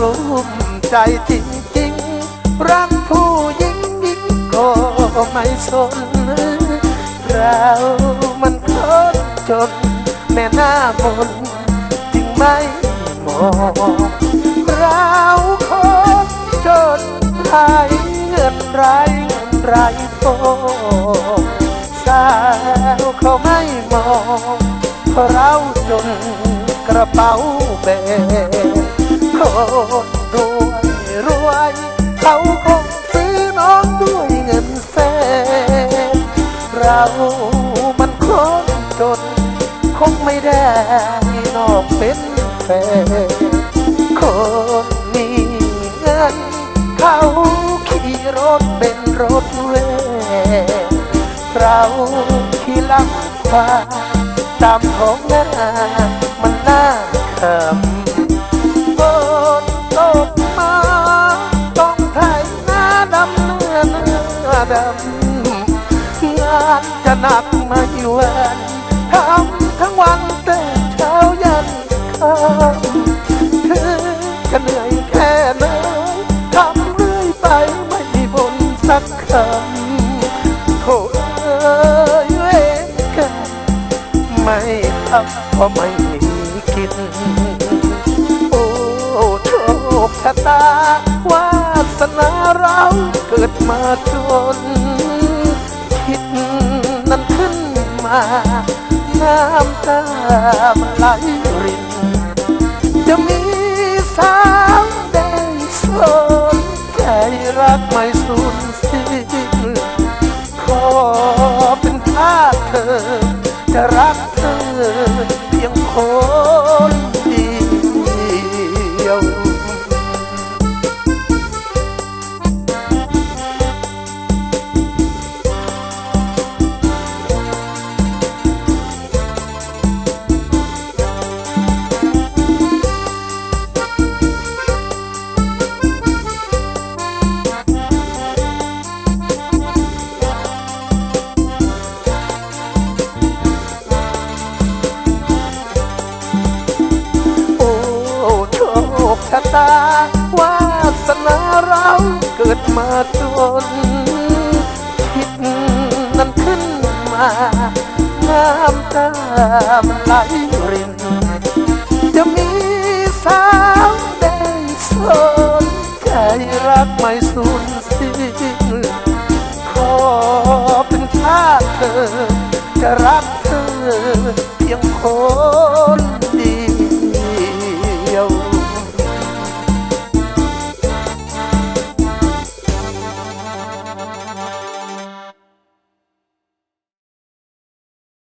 รุมใจจริงๆ รักผู้หญิงยิ่งก็ไม่สน เรามันคนจนแม่หน้ามนจึงไม่มองเราคนจนไรเงินไรเงินไรทองสาวเขาไม่มองเพราะเราจนกระเป๋าแบน คนรวยรวยเขาคงซื้อน้องด้วยเงินแสนเรามันคนจน คงไม่ได้นอกเป็นแฟนคนมีเงิน เขาขี่รถเป็นรถเวเราขี่ลังควาตามท้องนามันน่าขำ ดำงานจะหนักไม่หวันทำทั้งวันแต่เช้ายันค่ำถึงจะเหนื่อยแค่ไหนทำเรื่อยไปไม่มีบนสักคำโถเอ้ยเวกรรมไม่ทำเพราะไม่มีกิน โอ้โชคชะตาวาสนา ดมาจนคิดนั้นขึ้นมา น้ำตามันไหลริน จะมีสาวะตาวาสนาเราเกิดมาจนคิดนั้นขึ้นมา น้ำตามันไหลริน จะมีสาวแดงสนใจรักไม่สูญสิ้นขอเป็นข้าเธอ จะรักเธอเพียงคน